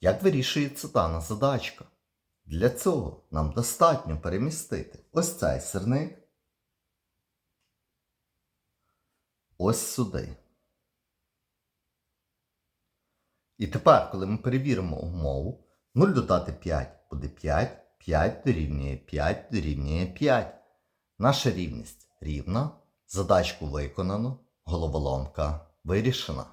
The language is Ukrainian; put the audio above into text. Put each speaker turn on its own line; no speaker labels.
Як вирішується дана задачка? Для цього нам достатньо перемістити ось цей сирник ось сюди. І тепер, коли ми перевіримо умову, 0 додати 5 буде 5, 5 дорівнює 5 дорівнює 5. Наша рівність рівна, задачку виконано, головоломка вирішена.